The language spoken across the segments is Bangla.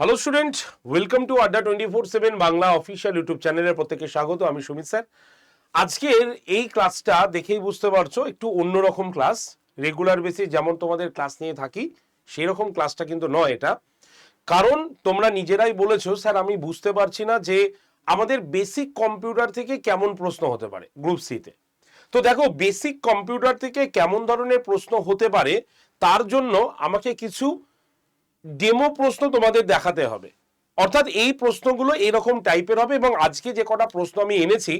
Hello student welcome to Adda twenty four seven Bangla official YouTube চ্যানেলের প্রত্যেকে স্বাগত, আমি সুমিত স্যার। আজকের এই ক্লাসটা দেখেই বুঝতে পারছ, একটু অন্যরকম ক্লাস রেগুলার বেসিস যেমন তোমাদের ক্লাস নিয়ে থাকি সেই রকম ক্লাসটা কিন্তু নয় এটা। কারণ তোমরা নিজেরাই বলেছ, স্যার, আমি বুঝতে পারছি না যে আমাদের বেসিক কম্পিউটার থেকে কেমন প্রশ্ন হতে পারে গ্রুপ সিতে তো। দেখো বেসিক কম্পিউটার থেকে কেমন ধরনের প্রশ্ন হতে পারে, তার জন্য আমাকে কিছু ডেমো প্রশ্ন তোমাদের দেখাতে হবে। অর্থাৎ এই প্রশ্নগুলো এরকম টাইপের হবে এবং আজকে যে কটা প্রশ্ন আমি এনেছি,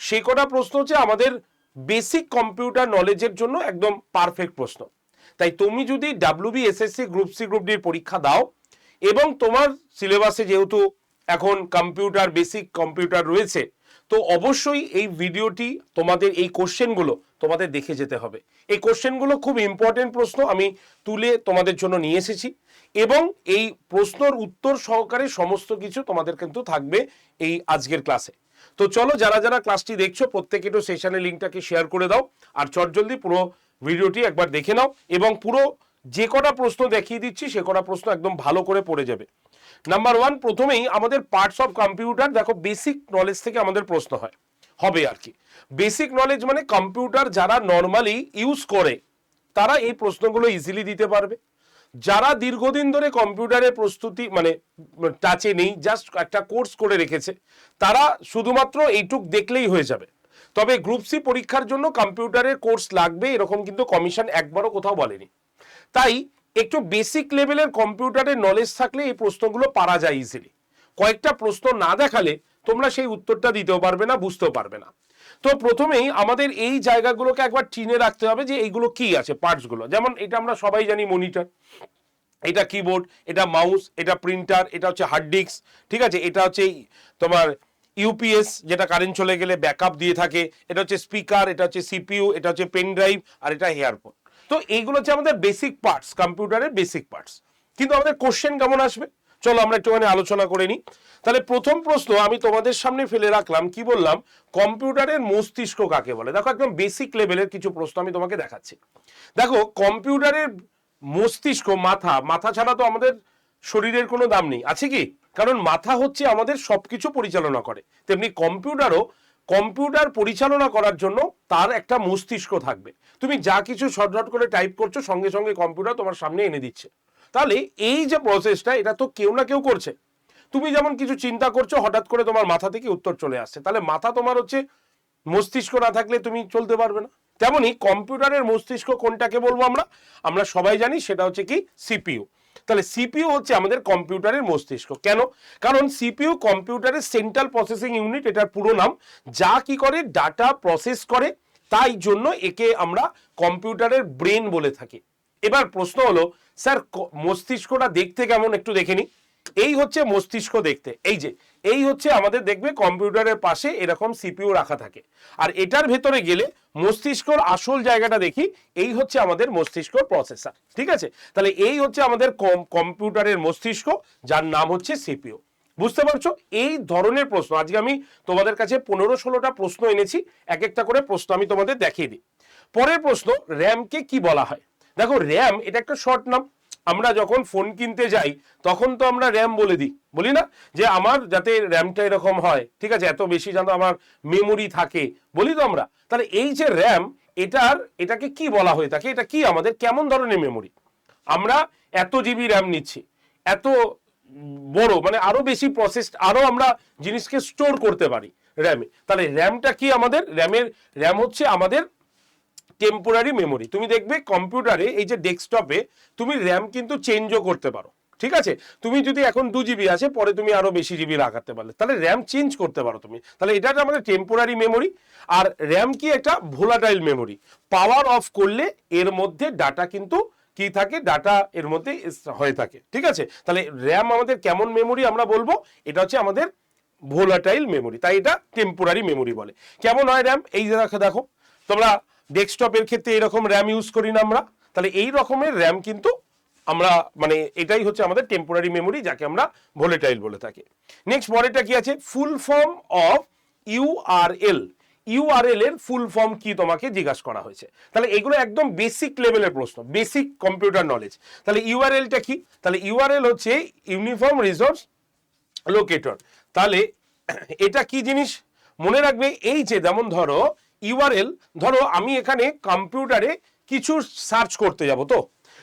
সেই কটা প্রশ্ন হচ্ছে আমাদের বেসিক কম্পিউটার নলেজের জন্য একদম পারফেক্ট প্রশ্ন। তাই তুমি যদি W WB SSC group C group ডির পরীক্ষা দাও এবং তোমার সিলেবাসে যেহেতু এখন কম্পিউটার বেসিক কম্পিউটার রয়েছে, তো অবশ্যই এই ভিডিওটি তোমাদের, এই কোশ্চেনগুলো তোমাদের দেখে যেতে হবে। এই কোশ্চেনগুলো খুব ইম্পর্টেন্ট প্রশ্ন আমি তুলে তোমাদের জন্য নিয়ে এসেছি। এবং এই প্রশ্নর উত্তর সহকারে সমস্ত কিছু তোমাদের কিন্তু থাকবে এই আজকের ক্লাসে। তো চলো যারা যারা ক্লাসটি দেখছ প্রত্যেকে একটু সেশনের লিঙ্কটাকে শেয়ার করে দাও আর চটজলদি পুরো ভিডিওটি একবার দেখে নাও এবং পুরো যে কটা প্রশ্ন দেখিয়ে দিচ্ছি, সে কটা প্রশ্ন একদম ভালো করে পড়ে যাবে। নাম্বার ওয়ান প্রথমেই আমাদের পার্টস অফ কম্পিউটার দেখো বেসিক নলেজ থেকে আমাদের প্রশ্ন হয়। হবে আর কি। বেসিক নলেজ মানে কম্পিউটার যারা নর্মালি ইউজ করে, তারা এই প্রশ্নগুলো ইজিলি দিতে পারবে। যারা দীর্ঘদিন ধরে কম্পিউটারের প্রস্তুতি মানে টাচে নেই জাস্ট একটা কোর্স করে রেখেছে, তারা শুধুমাত্র এইটুক দেখলেই হয়ে যাবে। তবে গ্রুপ সি পরীক্ষার জন্য কম্পিউটারের কোর্স লাগবে, এরকম কিন্তু কমিশন একবারও কোথাও বলেনি। তাই একটু বেসিক লেভেলের কম্পিউটারের নলেজ থাকলে এই প্রশ্নগুলো পারা যায় ইজিলি কয়েকটা প্রশ্ন না দেখালে তোমরা সেই উত্তরটা দিতেও পারবে না, বুঝতেও পারবে না। তো প্রথমেই আমাদের এই জায়গাগুলোকে একবার চিনে রাখতে হবে যে এইগুলো কি আছে, পার্টসগুলো। যেমন এটা আমরা সবাই জানি মনিটর। এটা কিবোর্ড, এটা মাউস, এটা প্রিন্টার, এটা হচ্ছে হার্ড ডিস্ক, ঠিক আছে? এটা হচ্ছে তোমার ইউপিএস, যেটা কারেন্ট চলে গেলে ব্যাকআপ দিয়ে থাকে। এটা হচ্ছে স্পিকার, এটা হচ্ছে সিপিইউ, এটা হচ্ছে পেন ড্রাইভ, আর এটা হেয়ারফোন। তো এইগুলো হচ্ছে আমাদের বেসিক পার্টস কম্পিউটারের বেসিক পার্টস কিন্তু আমাদের কোশ্চেন কেমন আসবে? চলো আমরা একটুখানি আলোচনা করে নিই। তাহলে প্রথম প্রশ্ন আমি তোমাদের সামনে ফেলে রাখলাম, কি বললাম? কম্পিউটারের মস্তিষ্ক কাকে বলে? দেখো একদম বেসিক লেভেলের কিছু প্রশ্ন আমি তোমাকে দেখাচ্ছি। দেখো, কম্পিউটারের মস্তিষ্ক, মাথা মাথা ছাড়া তো আমাদের শরীরের কোনো দাম নেই। আছে কি? কারণ মাথা হচ্ছে আমাদের সবকিছু পরিচালনা করে। তেমনি কম্পিউটারও কম্পিউটার পরিচালনা করার জন্য তার একটা মস্তিষ্ক থাকবে। তুমি যা কিছু শর্টশট করে টাইপ করছ, সঙ্গে সঙ্গে কম্পিউটার তোমার সামনে এনে দিচ্ছে। তাহলে এই যে প্রসেসটা এটা তো কেউ না কেউ করছে। তুমি যেমন কিছু চিন্তা করছ, হঠাৎ করে তোমার মাথা থেকে উত্তর চলে আসছে। তাহলে মাথা তোমার হচ্ছে মস্তিষ্ক না থাকলে তুমি চলতে পারবে না। তেমনি কম্পিউটারের মস্তিষ্ক কোনটাকে বলব আমরা? আমরা সবাই জানি সেটা হচ্ছে কি সিপিইউ। তাহলে সিপিইউ হচ্ছে আমাদের কম্পিউটারের মস্তিষ্ক। কেন? কারণ সিপিইউ কম্পিউটারের সেন্ট্রাল প্রসেসিং ইউনিট, এটার পুরো নাম, যা কি করে? ডাটা প্রসেস করে। তাই জন্য একে আমরা কম্পিউটারের ব্রেন বলে থাকি। এবার প্রশ্ন হলো, স্যার মস্তিষ্কটা দেখতে কেমন? একটু দেখে নি এই হচ্ছে মস্তিষ্ক দেখতে। এই যে, এই হচ্ছে আমাদের দেখবে কম্পিউটারের পাশে এরকম সিপিইউ রাখা থাকে। আর এটার ভেতরে গেলে মস্তিষ্কর আসল জায়গাটা দেখি, এই হচ্ছে আমাদের মস্তিষ্কর প্রসেসর ঠিক আছে? তাহলে এই হচ্ছে আমাদের কম- কম্পিউটারের মস্তিষ্ক, যার নাম হচ্ছে সিপিইউ। বুঝতে পারছ? এই ধরনের প্রশ্ন। আজকে আমি তোমাদের কাছে পনেরো ষোলোটা প্রশ্ন এনেছি, এক একটা করে প্রশ্ন আমি তোমাদের দেখিয়ে দিই। পরের প্রশ্ন, র্যামকে কি বলা হয়? দেখো র্যাম এটা একটা শর্ট নাম আমরা যখন ফোন কিনতে যাই, তখন তো আমরা র্যাম বলে দিই। বলি না? যে আমার যাতে র্যামটা এরকম হয়, ঠিক আছে? এত বেশি যেন আমার মেমোরি থাকে, বলি তো আমরা। তাহলে এই যে র্যাম এটার, এটাকে কি বলা হয়ে থাকে? এটা কি? আমাদের কেমন ধরনের মেমোরি আমরা এত জিবি র্যাম নিচ্ছি, এত বড় মানে আরও বেশি প্রসেস আরও আমরা জিনিসকে স্টোর করতে পারি র্যামে তাহলে র্যামটা কি আমাদের? র্যামের র্যাম হচ্ছে আমাদের টেম্পোরারি মেমোরি তুমি দেখবে কম্পিউটারে এই যে ডেস্কটপে তুমি র্যাম কিন্তু চেঞ্জও করতে পারো। ঠিক আছে? তুমি যদি এখন দু জিবি আছে, পরে তুমি আরও বেশি জিবি লাগাতে পারলে। তাহলে র্যাম চেঞ্জ করতে পারো তুমি। তাহলে এটা একটা আমাদের টেম্পোরারি মেমোরি আর র্যাম কি একটা ভোলাটাইল মেমোরি পাওয়ার অফ করলে এর মধ্যে ডাটা কিন্তু কি থাকে? ডাটা এর মধ্যে হয়ে থাকে। ঠিক আছে? তাহলে র্যাম আমাদের কেমন মেমোরি আমরা বলব? এটা হচ্ছে আমাদের ভোলাটাইল মেমোরি তাই এটা টেম্পোরারি মেমোরি বলে। কেমন হয় র্যাম এই দেখো দেখো। তোমরা ডেস্কটপের ক্ষেত্রে এরকম র্যাম ইউজ করি না আমরা। তাহলে এই রকমের র্যাম কিন্তু আমরা মানে এটাই হচ্ছে আমাদের টেম্পোরারি মেমোরি যাকে আমরা ভোলেটাইল বলে থাকি। নেক্সট পরেরটা কি আছে? Full form of URL URL এর ফুল ফর্ম কি তোমাকে জিজ্ঞাসা করা হয়েছে? তাহলে এগুলো একদম বেসিক লেভেলের প্রশ্ন বেসিক কম্পিউটার নলেজ তাহলে ইউআরএলটা কি? তাহলে ইউআরএল হচ্ছে ইউনিফর্ম রিসোর্স লোকেটর তাহলে, এটা কি জিনিস? মনে রাখবে, এই যে যেমন ধরো ইউআরএল, ধরো আমি এখানে কম্পিউটারে কিছু সার্চ করতে যাব তো।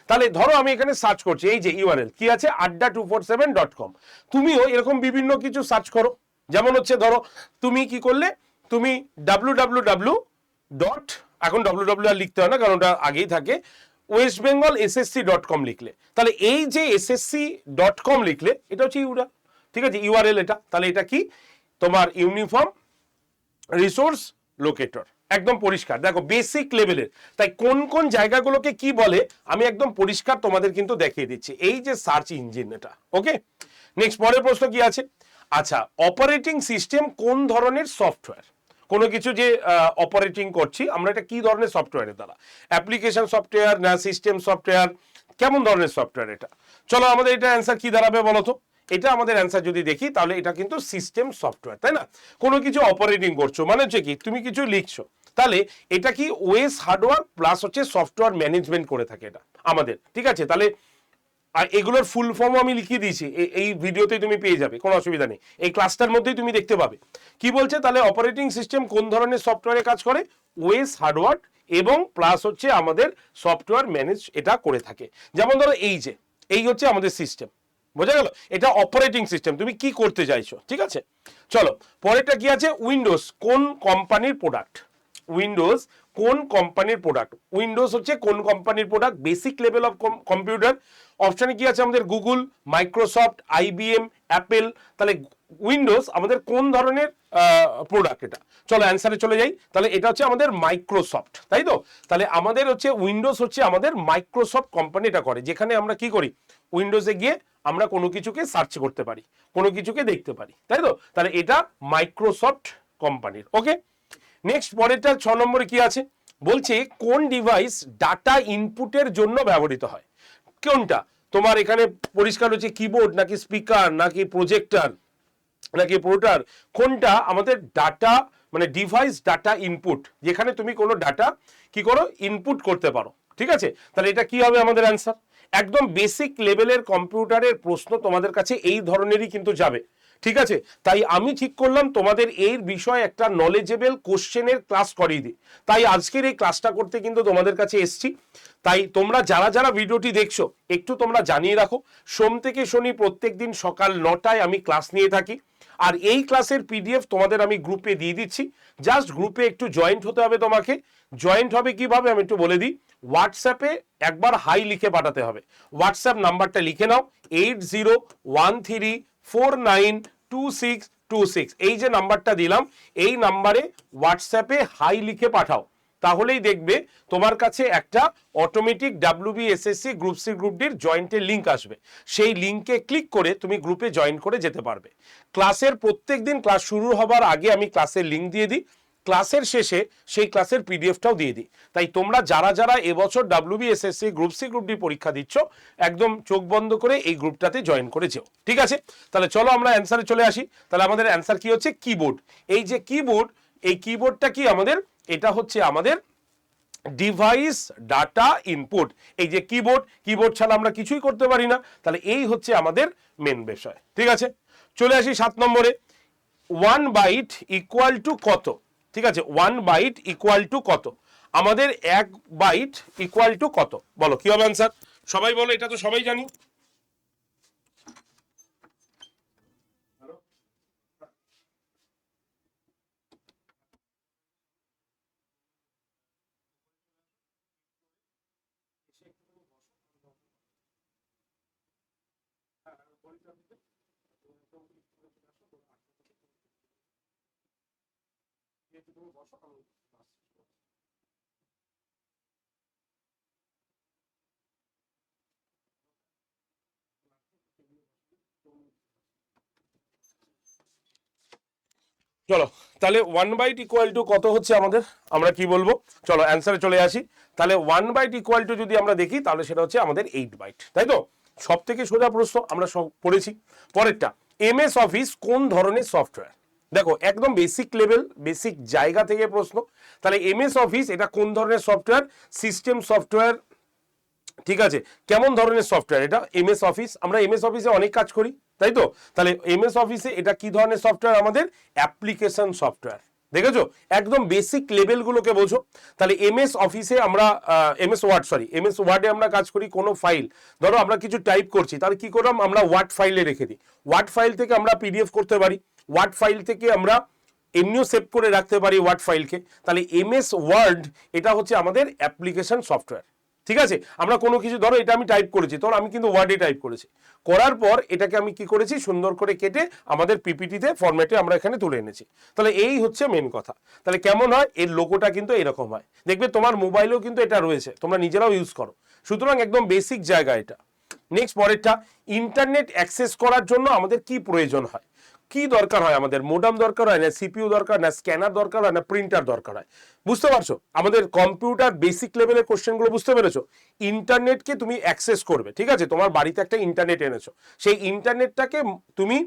তাহলে ধরো আমি এখানে সার্চ করছি, এই যে ইউআরএল, কি আছে? Adda two four seven dot com. তুমিও এরকম বিভিন্ন কিছু সার্চ করো। যেমন হচ্ছে ধরো, তুমি কি করলে? তুমি ডাব্লু ডাব্লু ডাব্লু ডট, এখন ডাব্লু ডাব্লু আর লিখতে হয় না, কারণ ওটা আগেই থাকে, West Bengal SSC dot com লিখলে। তাহলে এই যে এসএসসি ডট কম লিখলে, এটা হচ্ছে ইউরা, ঠিক আছে? ইউআরএল এটা। তাহলে এটা কি? তোমার ইউনিফর্ম, রিসোর্স লোকেটর একদম পরিষ্কার। দেখো বেসিক লেভেলের তাই কোন কোন জায়গাগুলোকে কি বলে, আমি একদম পরিষ্কার তোমাদের কিন্তু দেখিয়ে দিচ্ছি। এই যে সার্চ ইঞ্জিন এটা ওকে নেক্সট পরের প্রশ্ন কি আছে? আচ্ছা অপারেটিং সিস্টেম কোন ধরনের সফটওয়্যার কোনো কিছু যে অপারেটিং করছি, আমরা এটা কি ধরনের সফটওয়্যারের দ্বারা? অ্যাপ্লিকেশন সফটওয়্যার না সিস্টেম সফটওয়্যার কেমন ধরনের সফটওয়্যার এটা? চলো, আমাদের এটা অ্যান্সার কি দাঁড়াবে বলো তো? এটা আমাদের অ্যান্সার যদি দেখি, তাহলে এটা কিন্তু সিস্টেম সফটওয়্যার তাই না? কোনো কিছু অপারেটিং করছ মানে হচ্ছে কি, তুমি কিছু লিখছো, তাহলে এটা কি ওয়েস হার্ডওয়্যার প্লাস হচ্ছে সফটওয়্যার ম্যানেজমেন্ট করে থাকে এটা আমাদের, ঠিক আছে? তাহলে, আর এগুলোর ফুল ফর্মও আমি লিখিয়ে দিয়েছি এই ভিডিওতেই তুমি পেয়ে যাবে, কোনো অসুবিধা নেই। এই ক্লাসটার মধ্যেই তুমি দেখতে পাবে। কি বলছে? তাহলে অপারেটিং সিস্টেম কোন ধরনের সফটওয়্যারে কাজ করে? ওয়েস হার্ডওয়্যার এবং প্লাস হচ্ছে আমাদের সফটওয়্যার ম্যানেজ এটা করে থাকে। যেমন ধরো এই যে, এই হচ্ছে আমাদের সিস্টেম বোঝা গেল? এটা অপারেটিং সিস্টেম তুমি কি করতে চাইছো? ঠিক আছে? চলো, পরেরটা কি আছে? উইন্ডোজ কোন কোম্পানির প্রোডাক্ট উইন্ডোজ কোন কোম্পানির প্রোডাক্ট উইন্ডোজ হচ্ছে কোন কোম্পানির product basic level of computer অপশানে কি আছে আমাদের? গুগল মাইক্রোসফট আইবিএম অ্যাপেল তাহলে উইন্ডোজ আমাদের কোন ধরনের প্রোডাক্ট এটা? চলো অ্যান্সারে চলে যাই। তাহলে এটা হচ্ছে আমাদের মাইক্রোসফট তাই তো? তাহলে আমাদের হচ্ছে উইন্ডোজ হচ্ছে আমাদের মাইক্রোসফট কোম্পানি এটা করে, যেখানে আমরা কি করি? উইন্ডোজে গিয়ে আমরা কোনো কিছুকে সার্চ করতে পারি, কোনো কিছুকে দেখতে পারি, তাই তো? তাহলে এটা মাইক্রোসফট কোম্পানির ওকে নেক্সট পরেরটা ছ নম্বরে কি আছে? বলছে কোন ডিভাইস ডাটা ইনপুটের জন্য ব্যবহৃত হয়? কোনটা? তোমার এখানে পরিষ্কার হচ্ছে কিবোর্ড নাকি স্পিকার নাকি প্রজেক্টর নাকি পুরোটার কোনটা আমাদের ডাটা মানে ডিভাইস ডাটা ইনপুট যেখানে তুমি কোনো ডাটা কি করো? ইনপুট করতে পারো। ঠিক আছে? তাহলে এটা কি হবে আমাদের অ্যান্সার একদম বেসিক লেভেলের কম্পিউটারের প্রশ্ন তোমাদের কাছে এই ধরনেরই কিন্তু যাবে। ঠিক আছে? তাই আমি ঠিক করলাম তোমাদের এর বিষয়ে একটা নলেজেবল কোশ্চেনের ক্লাস করিয়ে দিই। তাই আজকের এই ক্লাসটা করতে কিন্তু তোমাদের কাছে এসছি। তাই তোমরা যারা যারা ভিডিওটি দেখছ, একটু তোমরা জানিয়ে রাখো, সোম থেকে শনি প্রত্যেক দিন সকাল নটায় আমি ক্লাস নিয়ে থাকি। আর এই ক্লাসের পিডিএফ তোমাদের আমি গ্রুপে দিয়ে দিচ্ছি। জাস্ট গ্রুপে একটু জয়েন্ট হতে হবে তোমাকে। জয়েন্ট হবে কীভাবে আমি একটু বলে দিই। হোয়াটসঅ্যাপে একবার হাই লিখে পাঠাতে হবে। হোয়াটসঅ্যাপ নাম্বারটা লিখে নাও। Eight zero one three four nine two six two six এই যে নাম্বারটা দিলাম, এই নাম্বারে হোয়াটসঅ্যাপে হাই লিখে পাঠাও। তাহলেই দেখবে তোমার কাছে একটা automatic WB SSC group C group ডির জয়েন্টের লিঙ্ক আসবে। সেই লিঙ্কে ক্লিক করে তুমি গ্রুপে জয়েন করে যেতে পারবে। ক্লাসের প্রত্যেক দিন ক্লাস শুরু হবার আগে আমি ক্লাসের লিঙ্ক দিয়ে দিই। ক্লাসের শেষে সেই ক্লাসের পিডিএফটাও দিয়ে দিই। তাই তোমরা যারা যারা এবছর WB SSC group C group D পরীক্ষা দিচ্ছ, একদম চোখ বন্ধ করে এই গ্রুপটাতে জয়েন করে যেও। ঠিক আছে? তাহলে চলো আমরা অ্যান্সারে চলে আসি। তাহলে আমাদের অ্যান্সার কি হচ্ছে? কিবোর্ড এই যে কিবোর্ড এই কিবোর্ডটা কি আমাদের? এটা হচ্ছে আমাদের ডিভাইস ডাটা ইনপুট এই যে কিবোর্ড কিবোর্ড ছাড়া আমরা কিছুই করতে পারি না। তাহলে এই হচ্ছে আমাদের মেন বিষয়। ঠিক আছে? চলে আসি সাত নম্বরে। ওয়ান বাইট ইকুয়াল টু কত? ঠিক আছে? ওয়ান বাইট ইকুয়াল টু কত? আমাদের এক বাইট ইকুয়াল টু কত? বলো, কি হবে অ্যান্সার সবাই বলো, এটা তো সবাই জানি চলো, তাহলে ওয়ান বাইট ইকুয়াল টু কত হচ্ছে আমাদের? আমরা কি বলব? চলো অ্যান্সারে চলে আসি। তাহলে ওয়ান বাইট ইকুয়াল টু যদি আমরা দেখি, তাহলে সেটা হচ্ছে আমাদের এইট বাইট তাই তো? সব থেকে সোজা প্রশ্ন, আমরা সব পড়েছি। পরেরটা এমএস অফিস কোন ধরনের সফটওয়্যার দেখো, একদম বেসিক লেভেল বেসিক জায়গা থেকে প্রশ্ন। তাহলে এমএস অফিস এটা কোন ধরনের সফটওয়্যার সিস্টেম সফটওয়্যার ঠিক আছে? কেমন ধরনের সফটওয়্যার এটা? এমএস অফিস আমরা এমএস অফিসে অনেক কাজ করি, তাই তো? তাহলে এমএস অফিসে এটা কি ধরনের সফটওয়্যার আমাদের অ্যাপ্লিকেশন সফটওয়্যার দেখেছ? একদম বেসিক লেভেলগুলোকে বোঝো। তাহলে এমএস অফিসে আমরা এমএস ওয়ার্ড সরি এমএস ওয়ার্ডে আমরা কাজ করি কোনো ফাইল ধরো আমরা কিছু টাইপ করছি, তাহলে কি করলাম? আমরা ওয়ার্ড ফাইলে রেখে দিই। ওয়ার্ড ফাইল থেকে আমরা পিডিএফ করতে পারি। ওয়ার্ড ফাইল থেকে আমরা এমনিও সেভ করে রাখতে পারি ওয়ার্ড ফাইলকে। তাহলে এমএস ওয়ার্ড, এটা হচ্ছে আমাদের অ্যাপ্লিকেশন সফটওয়্যার। ঠিক আছে? আমরা কোনো কিছু, ধরো এটা আমি টাইপ করেছি, ধরো আমি কিন্তু ওয়ার্ডে টাইপ করেছি। করার পর এটাকে আমি কি করেছি? সুন্দর করে কেটে আমাদের পিপিটিতে ফরম্যাটে আমরা এখানে তুলে এনেছি। তাহলে এই হচ্ছে মেন কথা। তাহলে কেমন হয়? এর লোকোটা কিন্তু এরকম হয়। দেখবে তোমার মোবাইলেও কিন্তু এটা রয়েছে, তোমরা নিজেরাও ইউজ করো। সুতরাং একদম বেসিক জায়গা এটা। নেক্সট পরেরটা ইন্টারনেট অ্যাক্সেস করার জন্য আমাদের কি প্রয়োজন হয়? কি দরকার হয় আমাদের? মোডাম দরকার হয় না সিপিইউ দরকার, না স্ক্যানার দরকার হয়, না প্রিন্টার দরকার হয়? বুঝতে পারছ? আমাদের কম্পিউটার বেসিক লেভেলের কোশ্চেনগুলো বুঝতে পেরেছ? ইন্টারনেটকে তুমি অ্যাক্সেস করবে, ঠিক আছে? তোমার বাড়িতে একটা ইন্টারনেট এনেছো। সেই ইন্টারনেটটাকে তুমি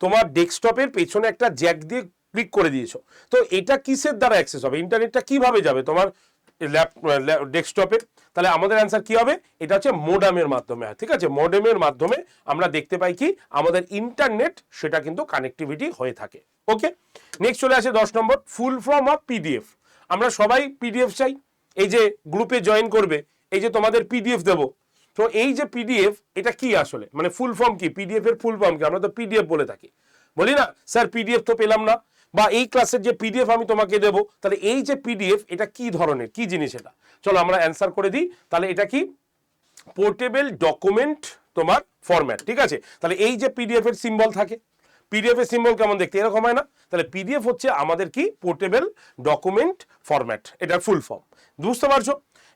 তোমার ডেস্কটপের পেছনে একটা জ্যাক দিয়ে ক্লিক করে দিয়েছ। তো এটা কিসের দ্বারা অ্যাক্সেস হবে? ইন্টারনেটটা কীভাবে যাবে? তোমার ডেস্কটপে তাহলে আমাদের অ্যান্সার কি হবে? এটা হচ্ছে মোডামের মাধ্যমে ঠিক আছে? মোডেমের মাধ্যমে আমরা দেখতে পাই কি? আমাদের ইন্টারনেট সেটা কিন্তু কানেক্টিভিটি হয়ে থাকে ওকে নেক্সট চলে আসে দশ নম্বর ফুল ফর্ম অফ পিডিএফ আমরা সবাই পিডিএফ চাই, এই যে গ্রুপে জয়েন করবে, এই যে তোমাদের পিডিএফ দেবো। তো এই যে পিডিএফ এটা কি আসলে? মানে ফুল ফর্ম কি? পিডিএফ এর ফুল ফর্ম কি? আমরা তো পিডিএফ বলে থাকি। বলি না, স্যার পিডিএফ তো পেলাম না। বা এই ক্লাসের যে পিডিএফ আমি তোমাকে দেব, তাহলে এই যে পিডিএফ এটা কি ধরনের? কি জিনিস এটা? চলো আমরা অ্যান্সার করে দিই। তাহলে এটা কি? পোর্টেবল ডকুমেন্ট তোমার ফরম্যাট ঠিক আছে? তাহলে এই যে পিডিএফ এর সিম্বল থাকে পিডিএফ এর সিম্বল কেমন দেখতে? এরকম হয় না? তাহলে পিডিএফ হচ্ছে আমাদের কি? পোর্টেবল ডকুমেন্ট ফরম্যাট এটার ফুল ফর্ম বুঝতে পারছ?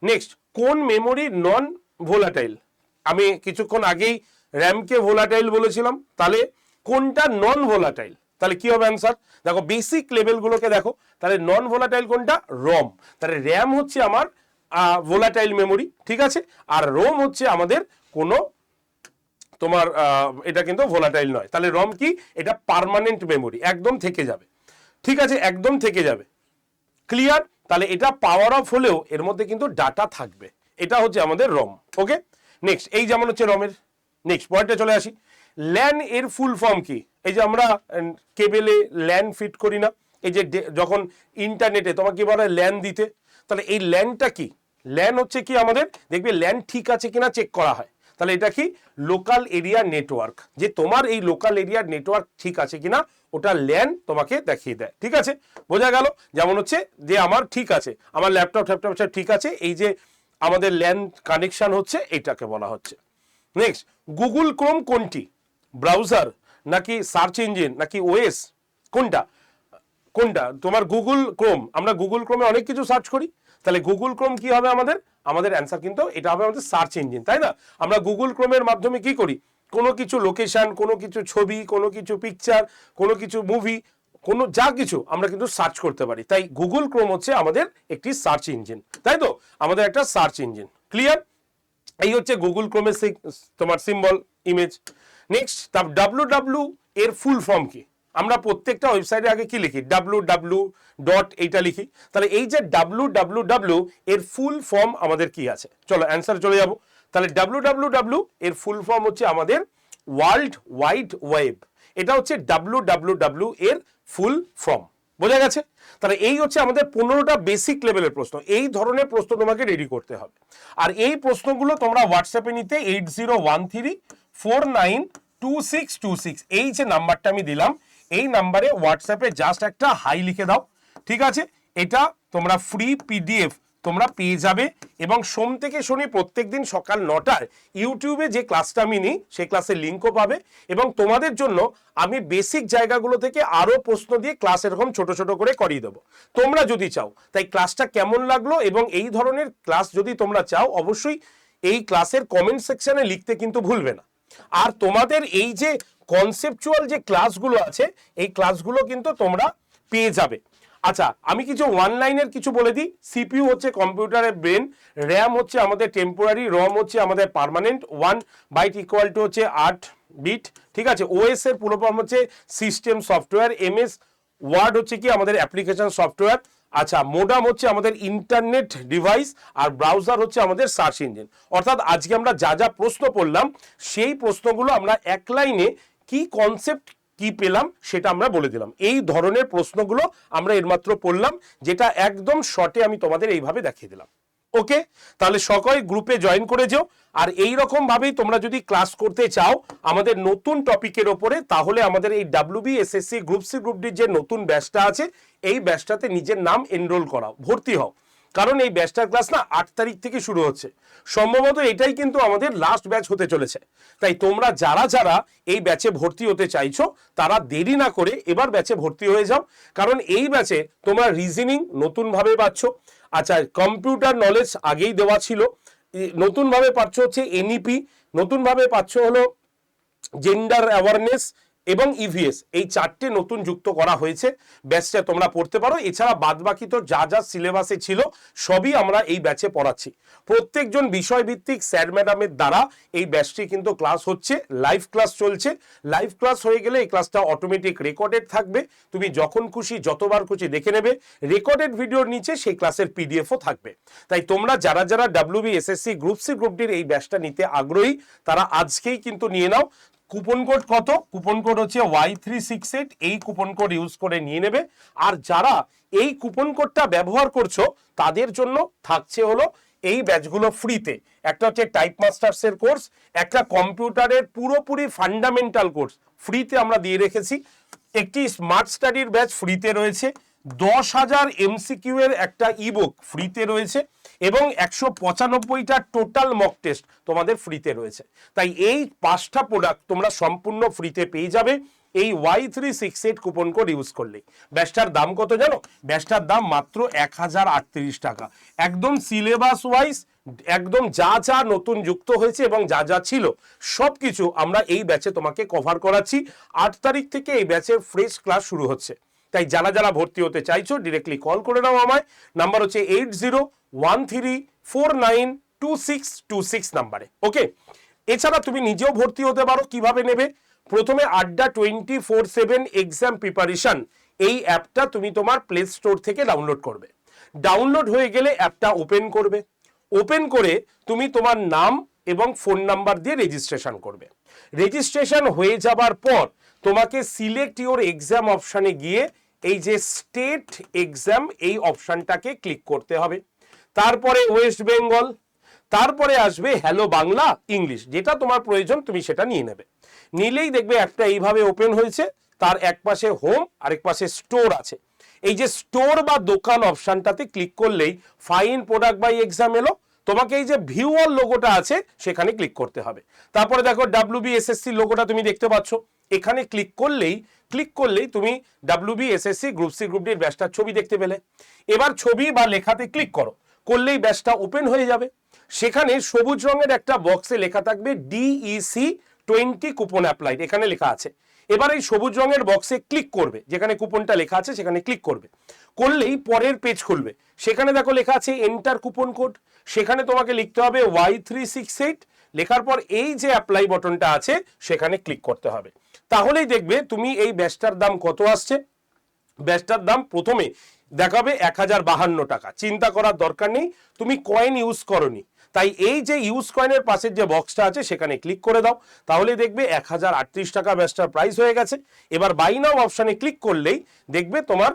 নেক্সট কোন মেমোরি নন ভোলাটাইল আমি কিছুক্ষণ আগেই র্যামকে ভোলাটাইল বলেছিলাম, তাহলে কোনটা নন ভোলাটাইল তাহলে কি হবে অ্যান্সার দেখো বেসিক লেভেলগুলোকে দেখো, তাহলে নন ভোলাটাইল কোনটা? রম তাহলে র্যাম হচ্ছে আমার ভোলাটাইল মেমোরি ঠিক আছে? আর রোম হচ্ছে আমাদের কোনো তোমার এটা কিন্তু ভোলাটাইল নয়। তাহলে রম কি? এটা পার্মানেন্ট মেমোরি একদম থেকে যাবে। ঠিক আছে? একদম থেকে যাবে। ক্লিয়ার তাহলে এটা পাওয়ার অফ হলেও এর মধ্যে কিন্তু ডাটা থাকবে। এটা হচ্ছে আমাদের রম ওকে নেক্সট এই যেমন হচ্ছে রমের নেক্সট পয়েন্টে চলে আসি। ল্যান এর ফুল ফর্ম কি? এই যে আমরা কেবেলে ল্যান ফিট করি না, এই যে যখন ইন্টারনেটে তোমাকে বলে ল্যান দিতে, তাহলে এই ল্যানটা কি? ল্যান হচ্ছে কি আমাদের, দেখবে ল্যান ঠিক আছে কিনা চেক করা হয়। তাহলে এটা কি? লোকাল এরিয়া নেটওয়ার্ক যে তোমার এই লোকাল এরিয়ার নেটওয়ার্ক ঠিক আছে কিনা, ওটা ল্যান তোমাকে দেখিয়ে দেয়। ঠিক আছে? বোঝা গেল? যেমন হচ্ছে যে আমার ঠিক আছে, আমার ল্যাপটপ ট্যাপটপ সব ঠিক আছে, এই যে আমাদের ল্যান কানেকশন হচ্ছে, এটাকে বলা হচ্ছে। নেক্সট গুগল ক্রোম কোনটি? ব্রাউজার নাকি সার্চ ইঞ্জিন, নাকি ওএস? কোনটা? কোনটা? তোমার গুগল ক্রোম। আমরা গুগল ক্রোমে অনেক কিছু সার্চ করি। তাহলে গুগল ক্রোম কি হবে আমাদের? আমাদের অ্যান্সার কিন্তু এটা হবে আমাদের সার্চ ইঞ্জিন, তাই না? আমরা গুগল ক্রোমের মাধ্যমে কি করি? কোনো কিছু লোকেশন, কোনো কিছু ছবি, কোনো কিছু পিকচার, কোনো কিছু মুভি, কোনো যা কিছু আমরা কিন্তু সার্চ করতে পারি। তাই গুগল ক্রোম হচ্ছে আমাদের একটি সার্চ ইঞ্জিন, তাই তো? আমাদের একটা সার্চ ইঞ্জিন। ক্লিয়ার? এই হচ্ছে গুগল ক্রোমের তোমার সিম্বল, ইমেজ। নেক্সট তার ডাব্লু ডাব্লু এর ফুল ফর্ম কি? আমরা প্রত্যেকটা ওয়েবসাইটে আগে কি লিখি? ডাব্লু ডাব্লু ডট এইটা লিখি। তাহলে এই যে ডাব্লু ডাব্লু ডাব্লু এর ফুল ফর্ম আমাদের কি আছে? চলো অ্যান্সার চলে যাব। তাহলে ডাব্লু ডাব্লু ডাব্লু এর ফুল ফর্ম হচ্ছে আমাদের ওয়ার্ল্ড ওয়াইড ওয়েব এটা হচ্ছে ডাব্লু ডাব্লু ডাব্লু এর ফুল ফর্ম বোঝা গেছে? তাহলে এই হচ্ছে আমাদের পনেরোটা বেসিক লেভেলের প্রশ্ন। এই ধরনের প্রশ্ন তোমাকে রেডি করতে হবে। আর এই প্রশ্নগুলো তোমরা হোয়াটসঅ্যাপে নিতে eight zero one three four nine two six two six. এই যে নাম্বারটা আমি দিলাম, এই নাম্বারে হোয়াটসঅ্যাপে জাস্ট একটা হাই লিখে দাও, ঠিক আছে? এটা তোমরা ফ্রি পিডিএফ তোমরা পেয়ে যাবে এবং সোম থেকে শনি প্রত্যেক দিন সকাল নটায় ইউটিউবে যে ক্লাসটা আমি নিই, সেই ক্লাসের লিঙ্কও পাবে এবং তোমাদের জন্য আমি বেসিক জায়গাগুলো থেকে আরও প্রশ্ন দিয়ে ক্লাস এরকম ছোট ছোট করে করিয়ে দেবো। তোমরা যদি চাও, তাই ক্লাসটা কেমন লাগল এবং এই ধরনের ক্লাস যদি তোমরা চাও, অবশ্যই এই ক্লাসের কমেন্ট সেকশনে লিখতে কিন্তু ভুলবে না। আর তোমাদের এই যে কনসেপচুয়াল যে ক্লাসগুলো আছে, এই ক্লাসগুলো কিন্তু তোমরা পেয়ে যাবে। আচ্ছা আমি কিছু ওয়ান লাইনের কিছু বলে দিই। সিপিউ হচ্ছে কম্পিউটারের ব্রেন র্যাম হচ্ছে আমাদের টেম্পোরারি রম হচ্ছে আমাদের permanent one byte equal to হচ্ছে আট বিট ঠিক আছে? ওএস এর পুরো ফর্ম হচ্ছে সিস্টেম সফটওয়্যার এমএস ওয়ার্ড হচ্ছে কি? আমাদের অ্যাপ্লিকেশন সফটওয়্যার আচ্ছা মোডাম হচ্ছে আমাদের ইন্টারনেট ডিভাইস আর ব্রাউজার হচ্ছে আমাদের সার্চ ইঞ্জিন অর্থাৎ আজকে আমরা যা যা প্রশ্ন পড়লাম সেই প্রশ্নগুলো আমরা এক লাইনে কি কনসেপ্ট কি পেলাম সেটা আমরা বলে দিলাম। এই ধরনের প্রশ্নগুলো আমরা এর মাত্র পড়লাম, যেটা একদম শর্টে আমি তোমাদের এইভাবে দেখিয়ে দিলাম। ওকে? তাহলে সকল গ্রুপে জয়েন করে যেও। আর এই রকম ভাবেই তোমরা যদি ক্লাস করতে চাও, আমাদের নতুন টপিকের ওপরে, তাহলে আমাদের এই WB SSC group C group ডির যে নতুন ব্যাচটা আছে, এই ব্যাচটাতে নিজের নাম এনরোল করাও, ভর্তি হও। কারণ এই ব্যাচটার ক্লাস না আট তারিখ থেকে শুরু হচ্ছে। সম্ভবত এটাই কিন্তু আমাদের লাস্ট ব্যাচ হতে চলেছে। তাই তোমরা যারা যারা এই ব্যাচে ভর্তি হতে চাইছো, তারা দেরি না করে এবার ব্যাচে ভর্তি হয়ে যাও। কারণ এই ব্যাচে তোমরা রিজনিং নতুনভাবে পাচ্ছ। আচ্ছা কম্পিউটার নলেজ আগেই দেওয়া ছিল। নতুনভাবে পাচ্ছ হচ্ছে এনইপি নতুনভাবে পাচ্ছ হলো জেন্ডার অ্যাওয়ারনেস এবং ইভিএস এই চারটে নতুন যুক্ত করা হয়েছে। ব্যাচটা তোমরা পড়তে পারো। এছাড়া বাদবাকি তো যা যা সিলেবাসে ছিল, সবই আমরা এই ব্যাচে পড়াচ্ছি। প্রত্যেকজন বিষয়ভিত্তিক স্যার ম্যাডামের দ্বারা এই ব্যাচটি কিন্তু ক্লাস হচ্ছে, লাইভ ক্লাস চলছে। লাইভ ক্লাস হয়ে গেলে এই ক্লাসটা অটোমেটিক রেকর্ডেড থাকবে। তুমি যখন খুশি, যতবার খুশি দেখে নেবে। রেকর্ডেড ভিডিওর নিচে সেই ক্লাসের পিডিএফও থাকবে। তাই তোমরা যারা যারা WB SSC group C group ডির এই ব্যাচটা নিতে আগ্রহী, তারা আজকেই কিন্তু নিয়ে নাও। কুপন কোড কত? কুপন কোড হচ্ছে ওয়াই থ্রি সিক্স এইট এই কুপন কোড ইউজ করে নিয়ে নেবে। আর যারা এই কুপন কোডটা ব্যবহার করছ, তাদের জন্য থাকছে হলো এই ব্যাচগুলো ফ্রিতে একটা হচ্ছে টাইপ মাস্টার্সের কোর্স একটা কম্পিউটারের পুরোপুরি ফান্ডামেন্টাল কোর্স ফ্রিতে আমরা দিয়ে রেখেছি। একটি স্মার্ট স্টাডির ব্যাচ ফ্রিতে রয়েছে। দশ হাজার এমসিকিউ এর একটা ইবুক ফ্রিতে রয়েছে এবং একশো পঁচানব্বইটা টোটাল মক টেস্ট তোমাদের ফ্রিতে রয়েছে। তাই এই পাঁচটা প্রোডাক্ট তোমরা সম্পূর্ণ ফ্রিতে পেয়ে যাবে এই Y three six eight coupon code use করলেই। ব্যাচটার দাম কত জানো? ব্যাচটার দাম মাত্র এক হাজার আটত্রিশ টাকা। একদম সিলেবাস ওয়াইজ একদম যা যা নতুন যুক্ত হয়েছে এবং যা যা ছিল সব কিছু আমরা এই ব্যাচে তোমাকে কভার করাচ্ছি। আট তারিখ থেকে এই ব্যাচের ফ্রেশ ক্লাস শুরু হচ্ছে। তাই যারা যারা ভর্তি হতে চাইছো ডিরেক্টলি কল করে নাও আমায়। নাম্বার হচ্ছে eight zero one three four nine two six two six নাম্বারে ওকে এছাড়া তুমি নিজেও ভর্তি হতে পারো, কীভাবে নেবে? প্রথমে Adda twenty four seven exam preparation এই অ্যাপটা তুমি তোমার প্লে স্টোর থেকে ডাউনলোড করবে। ডাউনলোড হয়ে গেলে অ্যাপটা ওপেন করবে। ওপেন করে তুমি তোমার নাম এবং ফোন নাম্বার দিয়ে রেজিস্ট্রেশন করবে। রেজিস্ট্রেশন হয়ে যাবার পর তোমাকে সিলেক্ট ইওর এক্সাম অপশানে গিয়ে এই যে স্টেট এক্সাম এই অপশানটাকে ক্লিক করতে হবে। তারপরে ওয়েস্ট বেঙ্গল তারপরে আসবে হ্যালো বাংলা ইংলিশ যেটা তোমার প্রয়োজন, তুমি সেটা নিয়ে নেবে। নিলেই দেখবে একটা এইভাবে ওপেন হয়েছে, তার এক পাশে হোম আরেক পাশে স্টোর আছে। এই যে স্টোর বা দোকান অপশানটাতে ক্লিক করলেই ফাইন প্রোডাক্ট বাই এক্সাম এলো। তোমাকে এই যে ভিউ অল লোগোটা আছে, সেখানে ক্লিক করতে হবে। তারপরে দেখো ডাব্লিউবি এসএসসি লোগোটা তুমি দেখতে পাচ্ছ। এখানে ক্লিক করলেই ক্লিক করলেই তুমি WB SSC group C group ডির ব্যাচটার ছবি দেখতে পেলে। এবার ছবি বা লেখাতে ক্লিক করো, করলেই ব্যাচটা ওপেন হয়ে যাবে। সেখানে সবুজ রঙের একটা বক্সে লেখা থাকবে ডিইসি টোয়েন্টি কুপন অ্যাপ্লাইড এখানে লেখা আছে। এবার এই সবুজ রঙের বক্সে ক্লিক করবে, যেখানে কুপনটা লেখা আছে সেখানে ক্লিক করবে। করলেই পরের পেজ খুলবে। সেখানে দেখো লেখা আছে এন্টার কুপন কোড সেখানে তোমাকে লিখতে হবে ওয়াই থ্রি সিক্স এইট লেখার পর এই যে অ্যাপ্লাই বটনটা আছে, সেখানে ক্লিক করতে হবে। তাহলেই দেখবে তুমি এই ব্যাসটার দাম কত আসছে? ব্যাসটার দাম প্রথমে দেখাবে এক হাজার বাহান্ন টাকা। চিন্তা করার দরকার নেই, তুমি কয়েন ইউজ করনি। তাই এই যে ইউজ কয়েনের পাশের যে বক্সটা আছে, সেখানে ক্লিক করে দাও। তাহলে দেখবে এক হাজার আটত্রিশ টাকা ব্যাচটার প্রাইস হয়ে গেছে। এবার বাই নাও অপশানে ক্লিক করলেই দেখবে তোমার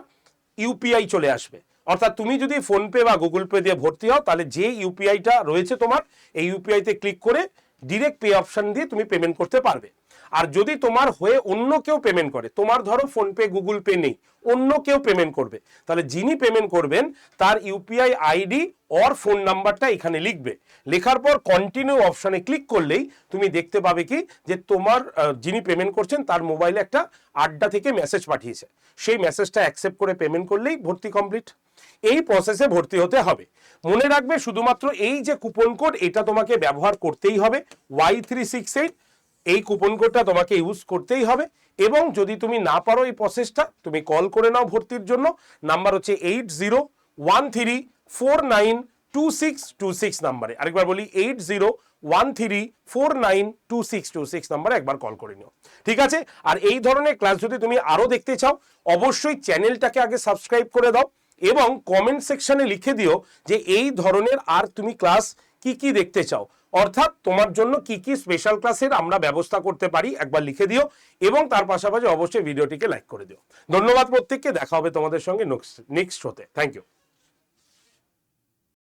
ইউপিআই চলে আসবে। অর্থাৎ তুমি যদি ফোনপে বা গুগল পে দিয়ে ভর্তি হও, তাহলে যে ইউপিআইটা রয়েছে তোমার, এই ইউপিআইতে ক্লিক করে ডিরেক্ট পে অপশান দিয়ে তুমি পেমেন্ট করতে পারবে। আর যদি তোমার হয়ে অন্য কেউ পেমেন্ট করে, তোমার ধরো ফোনপে গুগল পে নেই, অন্য কেউ পেমেন্ট করবে, তাহলে যিনি পেমেন্ট করবেন, তার ইউপিআই আইডি অর ফোন নাম্বারটা এখানে লিখবে। লেখার পর কন্টিনিউ অপশানে ক্লিক করলেই তুমি দেখতে পাবে কি, যে তোমার যিনি পেমেন্ট করছেন, তার মোবাইলে একটা আড্ডা থেকে মেসেজ পাঠিয়েছে। সেই মেসেজটা অ্যাকসেপ্ট করে পেমেন্ট করলেই ভর্তি কমপ্লিট এই প্রসেসে ভর্তি হতে হবে। মনে রাখবে শুধুমাত্র এই যে কুপন কোড এটা তোমাকে ব্যবহার করতেই হবে ওয়াই থ্রি সিক্স এইট এই কুপন কোডটা তোমাকে ইউজ করতেই হবে এবং যদি তুমি না পারো এই প্রসেসটা তুমি কল করে নাও ভর্তির জন্য। নাম্বার হচ্ছে eight zero one three four nine two six two six নাম্বারে আরেকবার বলি eight zero one three four nine two six two six নাম্বারে একবার কল করে নিও। ঠিক আছে? আর এই ধরনের ক্লাস যদি তুমি আরও দেখতে চাও, অবশ্যই চ্যানেলটাকে আগে সাবস্ক্রাইব করে দাও এবং কমেন্ট সেকশনে লিখে দিও যে এই ধরনের আর তুমি ক্লাস কি কি দেখতে চাও। অর্থাৎ তোমার জন্য কি কি স্পেশাল ক্লাসের আমরা ব্যবস্থা করতে পারি, একবার লিখে দিও এবং তার পাশাপাশি অবশ্যই ভিডিওটিকে লাইক করে দিও। ধন্যবাদ প্রত্যেককে, দেখা হবে তোমাদের সঙ্গে নেক্সট হতে থ্যাংক ইউ